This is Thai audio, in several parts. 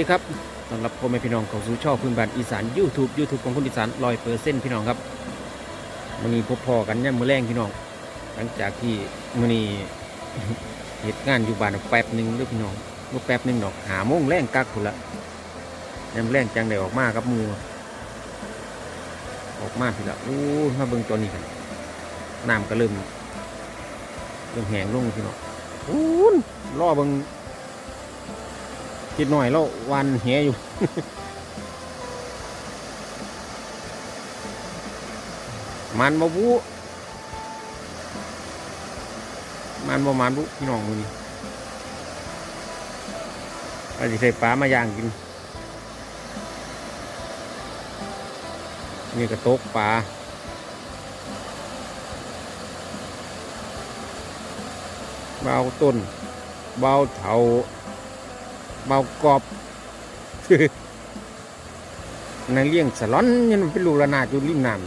สวัสดีครับต้อนรับพ่อแม่พี่น้องเข้าสู่ช่องพื้นบ้านอีสาน YouTube YouTube ของคนอีสานร้อยเปอร์เซ็นต์พี่น้องครับวันนี้พบพอกันเนี่ยมือแรงพี่น้อง หลังจากที่มื้อนี้เหตุงานอยู่บ้านแป๊บหนึ่งด้อพี่น้องเมื่อแป๊บหนึ่งดอกหาโมงแรงกักพุ่นละยามแรงจังได้ออกมากับมูออกมาพี่ละอู้มาเบิ่งตัวนี้กันน้ำก็เริ่มเริ่มแห้งลงพี่น้องอู้นรอเบิ่ง คิดหน่อยแล้ววันเหียอยู่ มันมาบุมันบ่มันบุพี่น้องมือนี้อาจจะใส่ปลามาย่างกิน นี่กระตกปลาเบาต้นเบาเถา เบากรอบในเลี้ยงสลอนยันเป็นลูกระนาดอยู่ริมน้ำ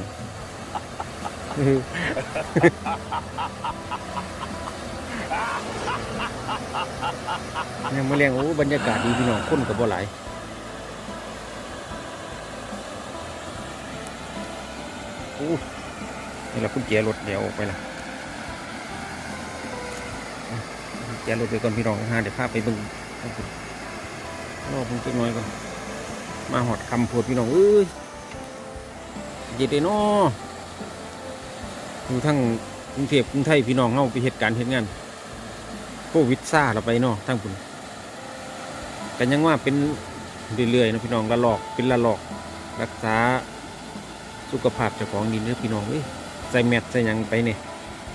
ยังมาเลี้ยงโอ้บรรยากาศดีพี่น้องคนกับบ่หลายโอ้นี่แหละคุณเจียรถเดี๋ยวออกไปละเกุญแจรถไปก่อนพี่น้องหาเดี๋ยวพาไปเบิ่ง รอผมจักหน่อยก่อนมาหอดคำพูดพี่น้องเอ้ยเย็ดเด้เนาะอยู่ทั้งกรุงเทพกรุงไทยพี่น้องเฮาไปเหตุการณ์เหตุงานโควิดซ่าเราไปเนาะทั้งปุ่นกันยังว่าเป็นเรื่อยๆนะพี่น้องละลอกเป็นละลอก รักษาสุขภาพเจ้าของดีเนื้อพี่น้องเอ้ยใส่แมสใส่ยังไปเนี่ย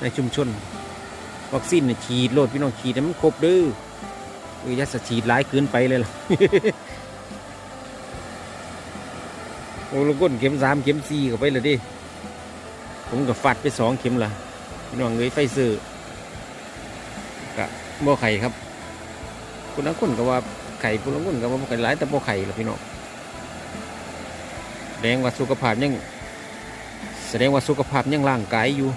ในชุมชนวัคซีนเนี่ยฉีดโลดพี่น้องฉีดให้มันครบเด้อ ออยัดสฉีดร้ายเกินไปเลยล่ะโอ้ลงก้นเข็มสามเข็มสี่เข้าไปเลยดิ ผมกับฟัดไปสองเข็มละพี่น้องเอ้ยไฟเซอร์กะบ่ไข่ครับคนละคนก็ว่าไข่คนละคนก็ว่าไข่หลายแต่บ่ไข่ละพี่น้องแสดงว่าสุขภาพยังแสดงว่าสุขภาพยังร่างกายอยู่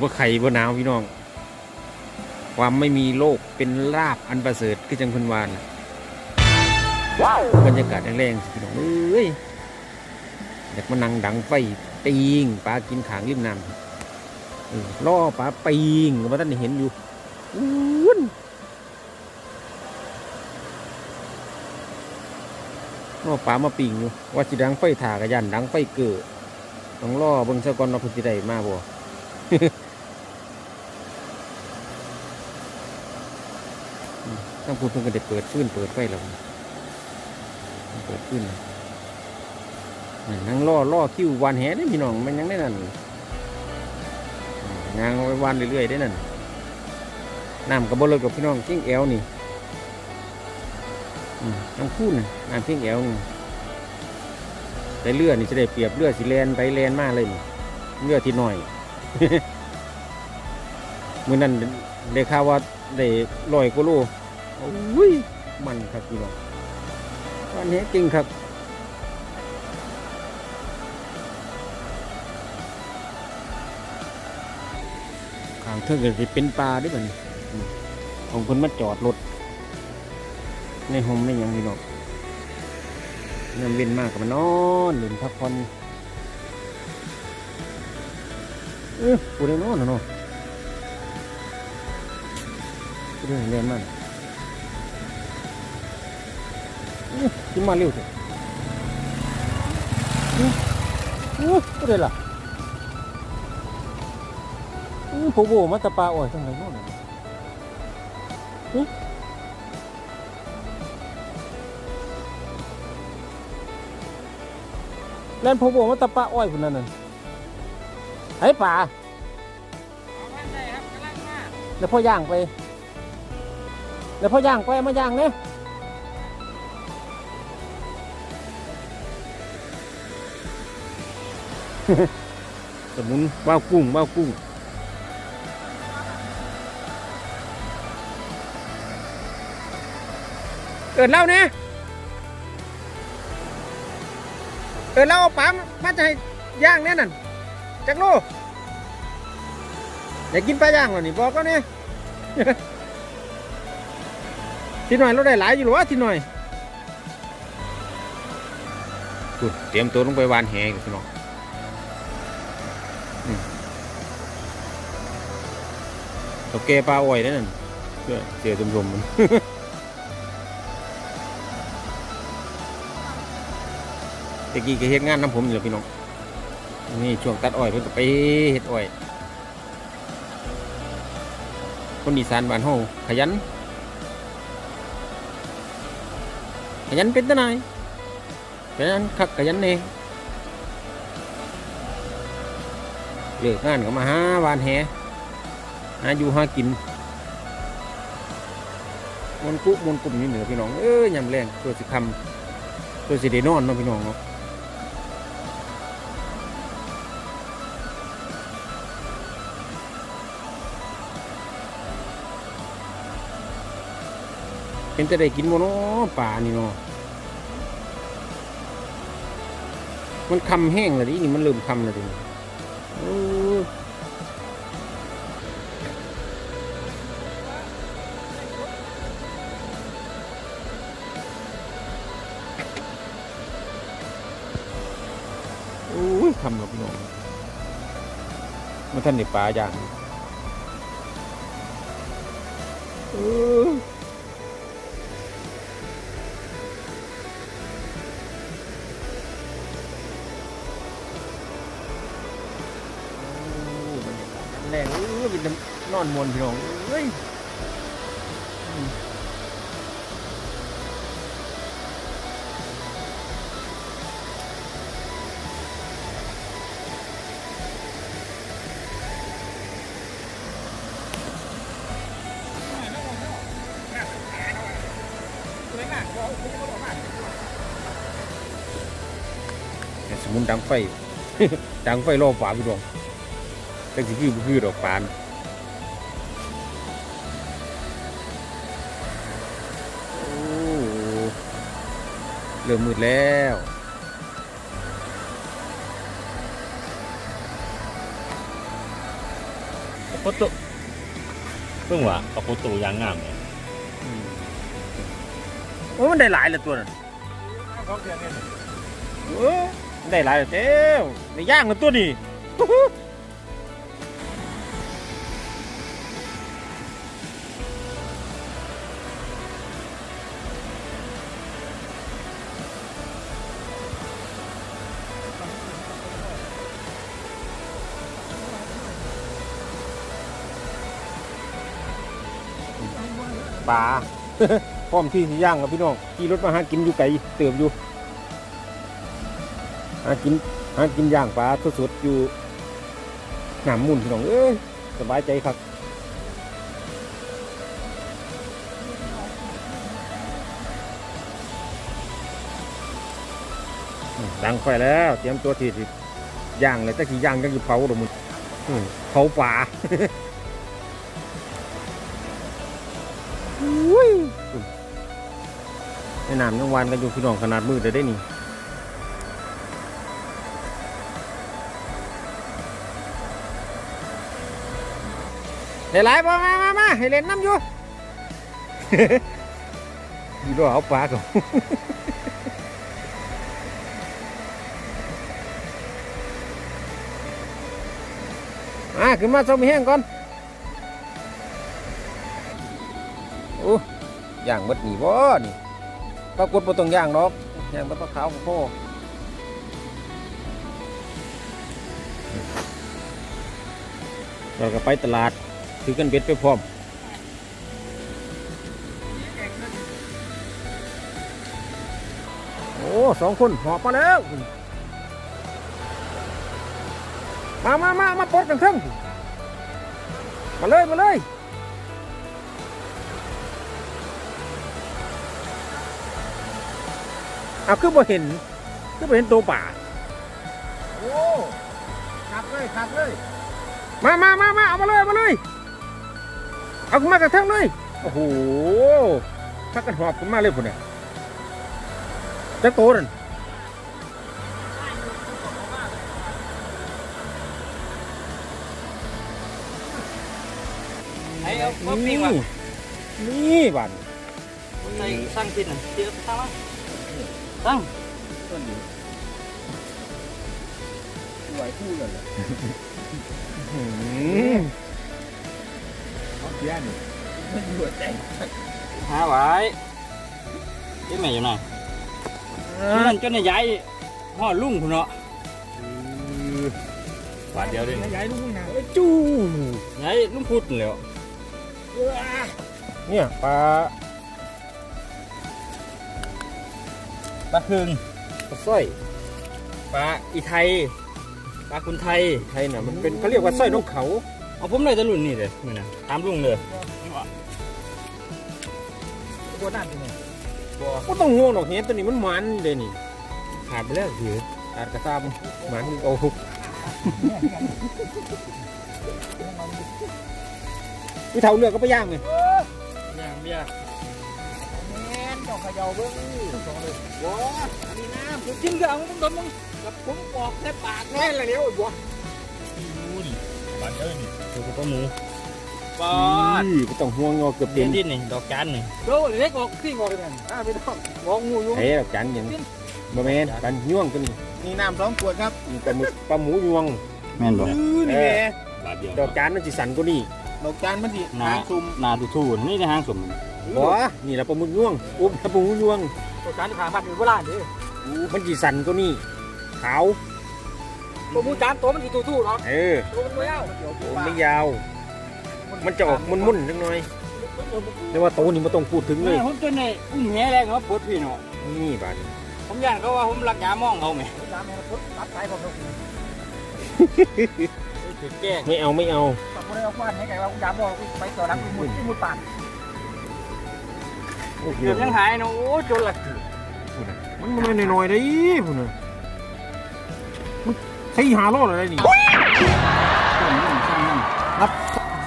บ่ไข่บ่หนาวพี่น้อง ความไม่มีโลกเป็นลาบอันประเสริฐคือจังเพันวานว้าวบรรยากาศแรงๆสิพี่น้องเอ้ยอยากมานั่งดังไฟปิงปลากินขางริมน้ำเออล่อปลาปิงว่าท่านได้เห็นอยู่อู้นล่อปลามาปิงอยู่ว่าสิดังไฟถ่ากระยันดังไฟเกิดต้องล่อเบิ่งซะก่อนว่าเพิ่นสิได้มาบ่ ต้องพูดเพิ่งก็ได้เปิดฟื้นเปิดไฟแล้วเปิดฟื้นนั่นั่งล่อล่อคิววันแหได้พี่น้องมันยังได้นั่นงานเอาไว้วันเรื่อยๆได้นั่นน้ำกระบอกเลยกับพี่น้องเก่งแอวนี่น้ำคูนน่ะน้ำเก่งแอวนี่แต่เลือนี่จะได้เปรียบเลือสิแลนไปแลนมากเลยเลือที่หน่อยมือนั้นได้ข่าวว่าได้ลอยกว่าโล โอ้ยมันครับพี่น้องวันนี้จริงครับข้างเทิงก็สิเป็นปลาด้วยกันของคนมาจอดรถในโฮมในหยังพี่น้องน้ำเว้นมากกับมันนอนเล่นพักผ่อนเออปูได้นอนะเนาะปูได้เล่นมา ขึ้นมาเร็วเถอะอู้อู้ก็ได้ล่ะอู้โผล่มาตะปาอ่อยจังไรโน่นน่ะอู้เล่นโผล่มาตะปาอ้อยคนนั้นน่ะไอ้ป่าแล้วพ่อย่างไป แล้วพ่อย่างไปมาย่างเนี่ย สมุนว้าวกุ้งว้าวกุ้งเอิดเล่าเนี่ยเอิดเล่าปลามาจะให้ย่างเนี่ยนั่นจักโลอยากกินปลาย่างเหรอนี่บอกก็เนี่ยทีหน่อยเราได้หลายอยู่หรอวทีหน่อยเตรียมตัวลงไปวานแหกันพี่น้อง ตัวแกปลาอ้อยนั่นเสื้อเสียชมๆมันตะกี้ก็เฮ็ดงานน้ำผมอยู่แล้วพี่น้องนี่ช่วงตัดอ้อยเพิ่นก็ไปเฮ็ดอ้อย คนอีสานบ้านเฮาขยัน ขยันเป็นตะนายขยันคักขยันเน่เลิกงานก็มาหาวานแห หาอยู่หากินมวนกุมวนกลุ่มนี่เหนือพี่น้อง เอ้ยยำแรงตัวสิคำตัวสิได้นอนเนาะพี่น้องเนาะเป็นจะได้กินมเนาะป่านี่เนาะมันคำแห้งเลยดินี่มันเริ่มคำแล้วดิ คำหรอกพี่น้องมันท่านในป่าอย่างแรงเออเป็นนอนมวนพี่น้องเอ้ย ดังไฟ ดังไฟรอบฝาพี่น้องแต่สิคือบ่คือดอกปานโอ้เริ่มมืดแล้วโคตุเพิ่งว่าปะโคตุยางงามเนี่ยโอ้มันได้หลายเลยตัวนั้นโอ้มัน ได้หลายเลยเจ้าในย่างเลยตัวนี้ปลาพร้อมที่สิย่างกับพี่น้องขี่รถมาหากินอยู่ไกลเติมอยู่ หากินหากินย่างปลาสดๆอยู่หนามมุ่นพี่น้องเอ้ยสบายใจครับดังไฟแล้ว เตรียมตัวที่สิย่างเลยต่ที่ย่างยังอยู่เผาดอมึงเผาป่าอุ้ยในน้ำยังวานกันอยู่พี่น้องขนาดมืดเลยได้นี่ เดี๋ยไล่มามามามาให้เล่นน้ำอยู่ อยู่ด้วยเอาปลาก่อนอะขึ้นมาส่งมีแห้งก่อนโอ้ย่างหมดหนีบ่นี่ปรากฏบ่ต้องย่างดอกย่างตะปลาขาวของพ่อเราก็ไปตลาด ถือกันเบ็ดไปพร้อมโอ้สองคนหอบมาแล้ว มามามามาปลดกันเถอะมาเลยมาเลยเอาคือบ่เห็นคือบ่เห็นตัวป่าโอ้ขับเลยขับเลย มามามามาเอามาเลยเอามาเลย เอาขึ้นมากระทั่งเลย โอ้โหพักกันหอบขึ้นมาเลยพุ่นน่ะจักโตนั่นไอ้เอานี่นี่บันใส่สร้างกินน่ะเดี๋ยวสร้างมาสร้างต้นนี้ไหวคู่เลย เหรออืมเอาเสียนี่มันอยู่หัวใจหาไว้เจ๊แม่อยู่ไหนนั่นจนได้ย้ายห่อลุงคุณเนาะบาทเดียวเลยย้ายลูกมึงนะจู้ย้ายลุงพุดนี่แหล้วเนี่ยปลาปลาคึงปลาสร้อยปลาอีไทยปลาคุณไทยไทยน่ะมันเป็นเขาเรียกว่าสร้อยนกเขา เอาผมเลยแตะรุ่นนี่เลยมือนะตามลุงเลยตัวนั่นเป็นไงก็ต้องห่วงดอกเห็นตัวนี้มันมันเลยนี่ขาดไปแล้วถืออาจกระซามมันเอาพี่เท่าเลือกก็ไปย่างเลยย่างเบี้ยแม่นเจ้าเขย่าเบิ้งสองเลยว้าอันนี้น้ำกินก็เอามึงดมมึงกับผมปอกแค่ปากแน่เลยเนี่ยโอ้ย บัวบาทเดียวนี่ถือปลาหมูปอือดอไม่ต้องห่วงงอเกือบเด่เต็นมดินนี่ดอกจานนี่โดเล็กออกขึ้นออกเลยนั่นอ่าไม่ต้องมองงูอยู่เฮ้ยดอกจันอย่างบะแมนปันย่วงตัวนี้นี่น้ำสองขวดครับมีปลาหมึกปลาหมูยวง แม่นบอกอื้อนี่แหละบาทเดียวดอกจานมันสิสันกว่านี่ดอกจานมันสินาหางซุ่มนาดูทูนนี่ในห้างสมบัวนี่แหละปลาหมึกยวงอุ๊บปลาหมึกยวงดอกจานที่ผ่านมาถึงโบราณดิมันสิสันกว่านี่ขาว ตัวมูจานตัวมันสิตู้ๆเนาะเออตัวมันไม่เอาโอ้ไม่ยาว มันจะออกมุนๆนิดหน่อยแต่ว่าโตนี่ไม่ต้องพูดถึงเลนี่ยผมจนในอุ้มแหแรงเขาปวดพี่เนาะนี่บาดนผมย่านเขาว่าผมรักยามองเขาไหมจานมันพุทธรับสายผมถือแก้งไม่เอาไม่เอาปักไม่ได้เอาควันให้ไก่ว่าคุณยามบอกไปต่อรับคุณมุดมุดปานโอ้โหเกือบยังหายเนาะโอ้จนละมันมันน้อยๆได้พุ่นน่ะ มันใช้หาโลอะไรนี่นับ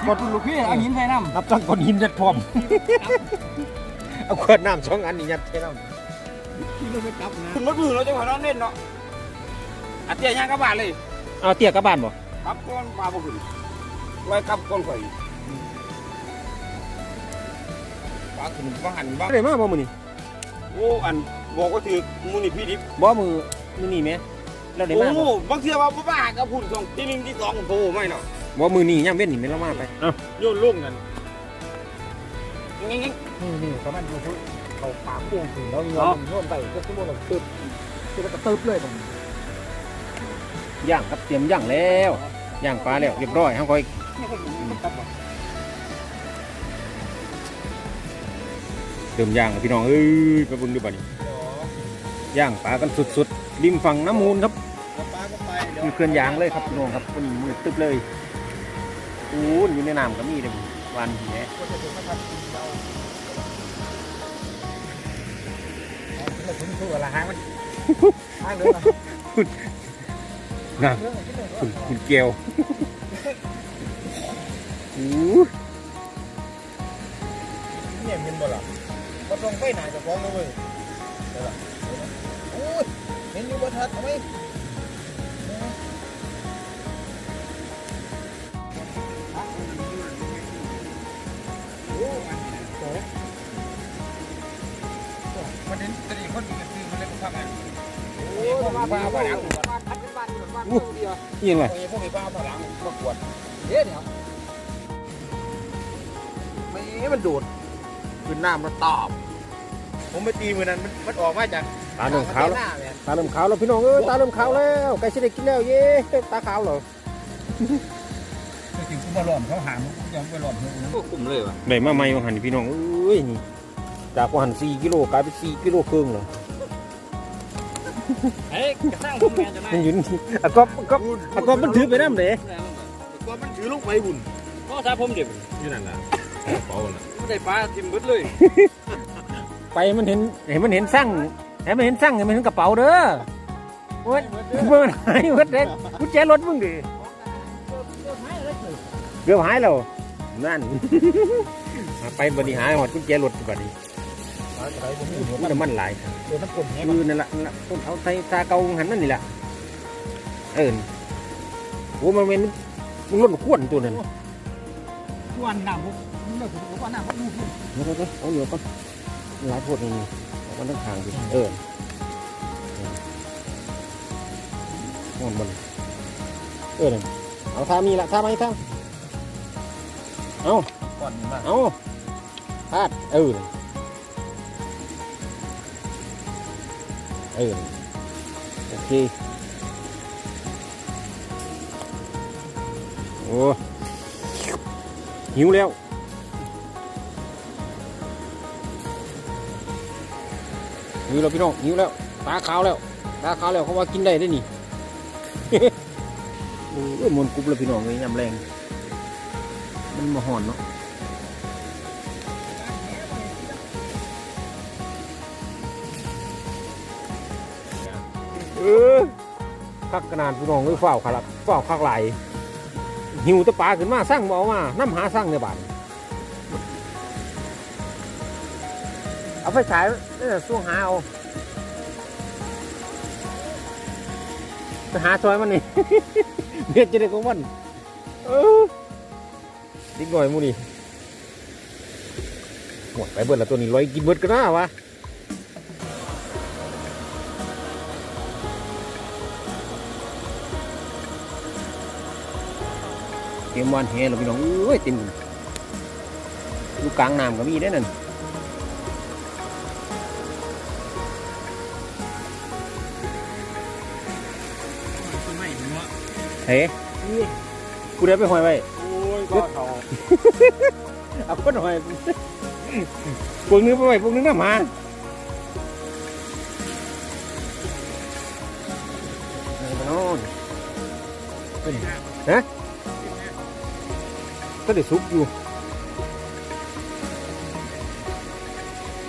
กดลูกพี่เอาหินใส่น้ำนับตั้งก้อนหินยัดพร้อมเอาขวดน้ำสองอันนี่ยัดแค่น้ที่เราไม่กลับนะคุณมาดูเราจะขอนอนเล่นเนาะอาเตี้ยย่างกระบาดเลยำเอาเตี้ยกลับบ้านบ่กับก้อนปลาบ่ขึ้นไว้กับก้อนข่อยปลาขึ้นบ้านบ้านได้มาบ่มื้อนี้โอ้อันบอกว่าถือมูนี่พี่ดิบบ่มือมื้อนี้แหม่ เราได้โอ้มาบ่บางเทีว่าบ้ากับพุ่นสองที่หนึ่งที่สองโผล่ไม่เนาะบ่มือนี้ย่ำเว้นนี่แม่นเรามาไปเอ้าโยนลุ่มกันงั้นนี่นี่ประมาณอยู่พุทธเขาปากพวงถึงแล้วยอมโยนไปก็ชั่วโมงละตึบคือมันตึบเลยผมย่างครับเตรียมย่างแล้วย่างปลาแล้วเรียบร้อยเฮาค่อยเติมย่างแล้วพี่น้องเอ้ยไปเบิ่งดูบัดนี้ย่างปลากันสุดๆริมฝั่งน้ำมูลครับ ปลาก็ไปเดี๋ยวมีเคลื่อนยางเลยครับพี่น้องครับวันนี้มือตึ๊บเลยอู้นอยู่ในน้ำก็มีเลยวันแหนก็จะถึงมาทำเราเอาถึงทั่วละหางมันหางเลยนะนะเรื่องที่หนึ่งคุณคุณเกลียวอู้เนี่ยเห็นบ่ล่ะมันลงไปไหนจะฟ้องเลยเว้ยเดี๋ยวล่ะโอ้ยเห็นอยู่บนทัดเอาไหม มันเห็นตรีคนมันซื้อมันเลยทำไงโอ้ยมาพาพลังมาพัดเป็นบ้านเป็นบ้านเดียวยังไงพวกนี้พวกนี้าพลังมากวดเดี๋ยวเดี๋ยวไม่มันดูดขึ้นน้ำมันตอบ ผมไปตีมือนั้นมันมันออกมาจากตาเริ่มขาวแล้วหน้าเนี่ยตาเริ่มขาวแล้วพี่น้องเอ้ยตาเริ่มขาวแล้วใกล้จะได้กินแล้วเย้ตาขาวเหรอถึงกูมาหลอมเขาหามยังไปหลอมเลยก็คุ้มเลยวะได้มาใหม่มาหันพี่น้องเอ้ยนี่ จากว่าหัน4กิโลกลายเป็น4กิโลครึ่งเหรอเฮ้ยกระทั่งผมแม่จะไหนมันอยู่นี่อะก็ก็อะก็มันถือไปน้ำเด้ก็มันถือลูกไปบุญก็ถ้าผมเด็บนี่นั่นน่ะเปล่าน่ะไม่ได้ปลาทิมบึดเลย ไปมันเห็นเห็นมันเห็นสั่งเห็นมันเห็นสั่งเห็นมันเห็นกระเป๋าเด้อโอ้ยมันหายหมดเลยกุญแจรถมึงดิเกือบหายแล้วนั่นไปบริหารหมดกุญแจรถบัดนี้อะไรผ มอยู่มันมันหลายเดี๋ยวน้ำกลนแห้งคือนั่นแหละนั่นล่ะต้นเอาไทยตาเกาหันนั่นนี่แหละเอิญโอ้มันเป็นมันล้นขวนตัวนั้นวันน้ำผมเลิกผมว่าน้ำผมดูเดี๋ยวเดี๋ยวเดี๋ยวเอาเหลือก่อนหลายโพดนี่นี่เอามันทั้งทางดิเออมอนบนเออนั่นเอาท่ามีละท่าไหมท่าเอาก่อนนี่มาเอาพาดเออ เออนั่นโอเค โอ้หิวแล้วหิวแล้วพี่น้องหิวแล้ว ตาขาวแล้ว ตาขาวแล้วเขาว่ากินได้ได้นี่โอ้ยมวนกรุบแล้วพี่น้องเลยยำแรง มันมาห่อนเนาะ ออคักขนาดพี่น้องเลยฝ้าวครับฝ้าวคักไหลหิวตะปลาขึ้นมาสร้างบเอมาน้ำหาสร้างในบ้านเอาไฟฉายเออสู้หาเอาไปหาซอยมันนี่ เบียดจะได้ของมันเออดิ้งหน่อยมูนี่หมดไปเบิดล้วตัวนี้ร้อยกินเบิดกันนะวะ มวันแห่แล้วพี่น้องเอ้ยเต็มอยู่กลางน้ำก็มีได้อนั่นต้นไม้เนาะเฮ้กูได้ไปหอยไว้โอ้ยก็เขาเอาก้นหอยพวกนึงไปไว้พวกนึงน่ะมาไปโน่นฮะ ก็ได้ซุกอยู่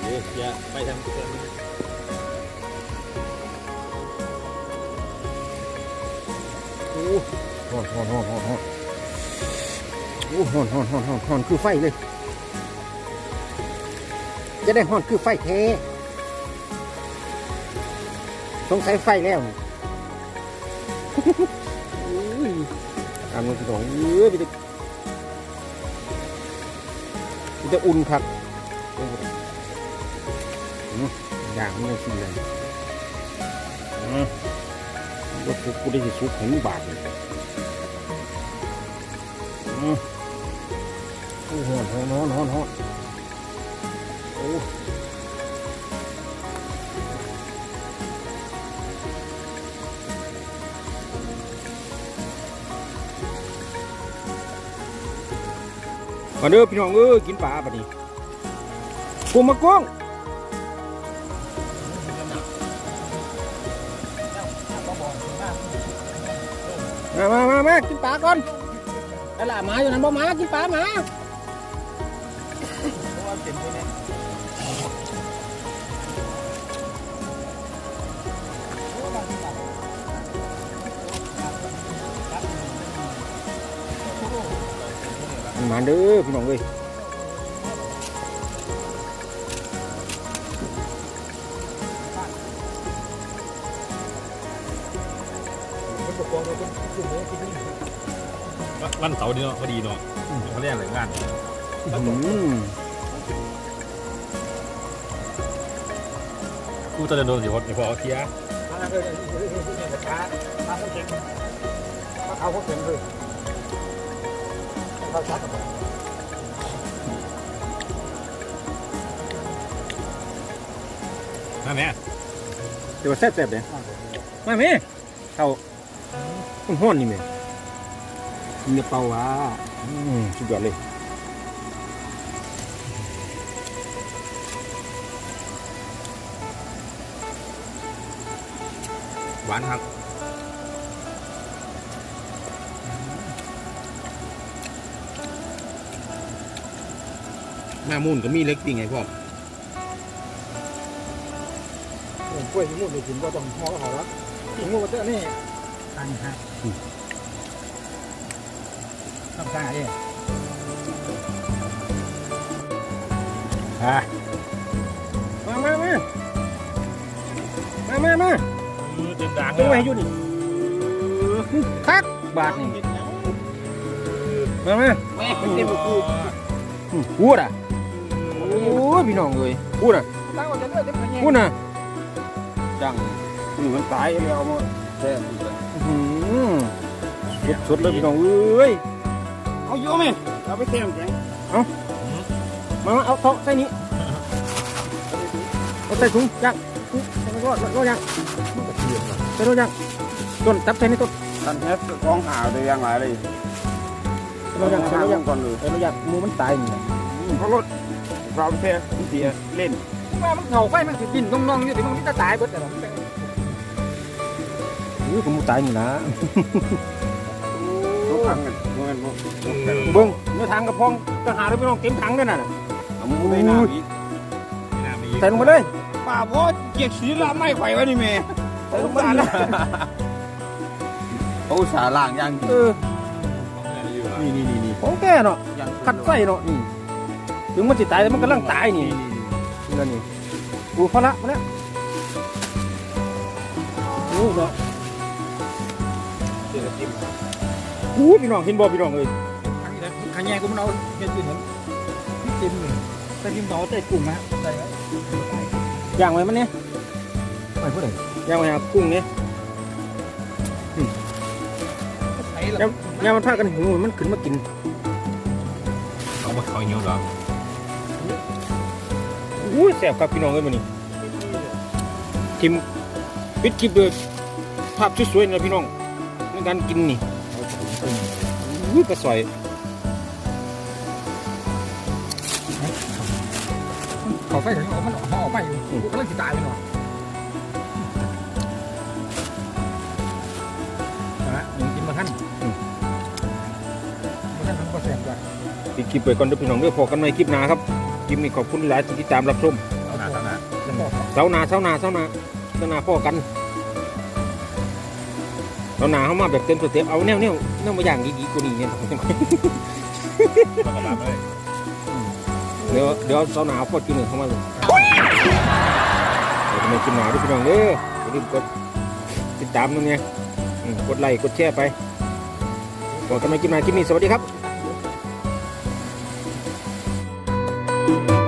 เดี๋ยวอย่าไปทางเส้นโอ้หอนหอนหอนหอนหอนโอ้หอนหอนหอนหอนหอนคือไฟเลยจะได้หอนคือไฟแท้สงสัยไฟแล้วอุ้ยอันนี้พี่น้องเอ้ยมีแต่มี จะอุ่นครับอย่างนี้สิเลยว่ากูกูได้สิซุกถึงบาทเลยโอ้โหนอนนอนนอนโอ้ มาเด้อพี่น้องเออกินปลาบัดนี้กุ้งมากุ้งมามามามากินปลาก่อนไอ้หล่าหมาอยู่นั่นบ่หมากินปลาหมา มาเด้อพี่น้องเอ้ยมันปกครองเราเป็นกลุ่มนี้ที่นี่วันเสาร์นี่เนาะพอดีเนาะเขาเรียกอะไรงานอืมกูจะเดินโดนอยู่พอเอาเทียมาเลยเลยเลยเลยเลยขาขาเขาเก่งขาเขาเก่งเลยเขาชัด นั่นแหละเดี๋ยวแซ่บๆเดี๋ยวมาแม่เข้าห้อนๆนี่แม่กินกระเป๋าวะอืมสุดยอดเลยหวานครับ หน้ามุ่นก็มีเล็กจริงไงพ่อผมกล้วยที่มุ่งไปกินก็ต้องห่อก็ห่อแล้วที่มุ่งก็เจอนี่ตังฮะทำการอะไรฮะมามามามามามาเต็มด่างตัวไว้ให้อยู่นี่คักบาทนี่มามาแม่เต็มกูอืมพูดอะโอ้ยพี่น้องเลยพูดอะโทางออกจากเลือดเต็มขยันพูดน่ะจังนี่มันตายแล้วเอามาแท้อีกแล้วอื้อหือสดๆเลยพี่น้องเอ้ยเอาเยอะไหมเอาไปเต็มแข็งมามาเอาเทาะใส่นี้เอาใส่ถุงย่างใส่รถรถย่างใส่รถย่างต้นจับใส่ในต้นตันแฮสของหาได้ยังไงเลยใส่รถย่างใส่รถย่างก่อนเลยใส่รถย่างหมูมันตายนี่นะเพราะรถ เราแท้เสียเล่นว่ามันเข่าไฟมันสิบินน้องๆอยู่ที่มันจะตายเบิดแต่ละอุ้ยผมตายนี่นะทุกครั้งกันเงินเบิ้งเนื้อทางกระพองจะหาได้พี่น้องเต็มถังด้วยน่ะเอามูในน้ำอีกใส่ลงมาเลยป่าพ่อเกียกสีละไม่ไหววะนี่แม่ใส่ลงมาเลยเขาสาล่างย่างเออนี่นี่นี่นี่ของแกเนาะขัดไส้เนาะนี่ ถึงมันสิตายแต่มันกำลังตายนี่นี่นั่นนี่กูพอละพอละโอ้เนาะอู้พี่น้องเห็นบ่พี่น้องเอ้ยขยันกูมันเอาเห็ดอยู่เห็นพี่จิ้มเลยแต่จิ้มต่อใจกลุ่มนะใส่ไว้ย่างไว้มันเนี่ยไปเพื่ออะไรย่างไว้หากุ้งเนี่ยใช้ย่าแล้วงย่างมันพากันหิวมันขึ้นมากินเอามาเขาเงี้ยวหรอ อู้แสบครับพี่น้องเอ้ยมันนี่ทิมปิดคลิปเลยภาพสวยๆนะพี่น้องในการกินนี่อู้กระสอยเขาไฟถึงออกมันห่อออกไปอยู่กูกำลังสิตายไปหน่อยนะยังกินมาท่านมาท่านทำกระแสบด้วยปิดคลิปไปก่อนเด้อพี่น้องเด้อพอกันใหม่คลิปหน้าครับค ลิปนี้ขอบคุณหลายที่ติดตามรับชมเอาตัวจะบอกเช้าหนาเช้าหนาเช้าหนาเช้าหนาพ่อกันเช้าหนาเข้ามาแบบเต็มสเต็ปเอาแนวแนวแนวมาอย่างดีๆกว่านี้เนี่ยเดี๋ยวเดี๋ยวเช้าหนาเอาพอดกินหนึ่งเข้ามาเลยเดี๋ยวจะมากินหนาด้วยพี่น้องเด้ออย่าลืมกดติดตามนะเนี่ยอืมกดไลค์กดแชร์ไปพอกันใหม่คลิปหน้าคลิปนี้สวัสดีครับ Thank you.